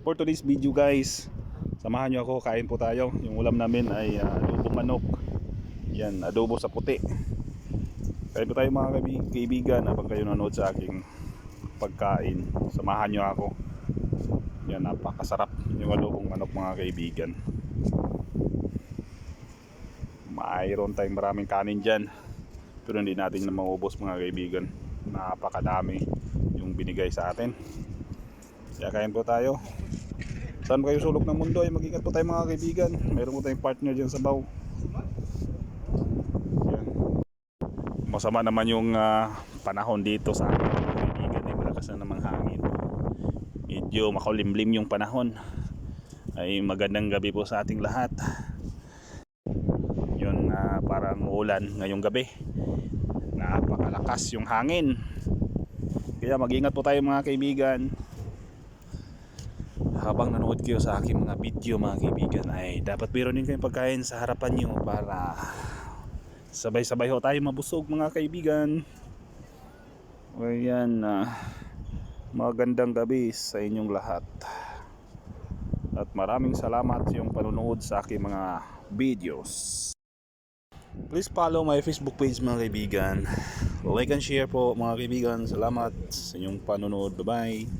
for today's video guys. Samahan nyo ako kain po tayo. Yung ulam namin ay uh, adobong manok. Yan adobo sa puti. Kain po tayo mga kaibi- kaibigan habang kayo nanonood sa aking pagkain. Samahan nyo ako. Yan napakasarap yung adobong manok mga kaibigan. Mayroon tayong maraming kanin dyan pero hindi natin na maubos mga kaibigan. Napakadami yung binigay sa atin kaya kain po tayo. Saan kayo sulok ng mundo? Ay mag-ingat po tayo mga kaibigan. Mayroon po tayong partner dyan sa baw. Yan. masama naman yung ah, panahon dito sa mga kaibigan. Ay malakas na namang hangin. Medyo makulimlim yung panahon. Ay magandang gabi po sa ating lahat. Yun na parang ulan ngayong gabi. Napakalakas yung hangin. Kaya mag-ingat po tayo mga kaibigan habang nanood kayo sa aking mga video mga kaibigan ay dapat meron din kayong pagkain sa harapan nyo para sabay-sabay ho tayo mabusog mga kaibigan ayan na magandang gabi sa inyong lahat at maraming salamat yung panonood sa aking mga videos Please follow my Facebook page mga kaibigan. Like and share po mga kaibigan. Salamat sa inyong panonood. Bye-bye.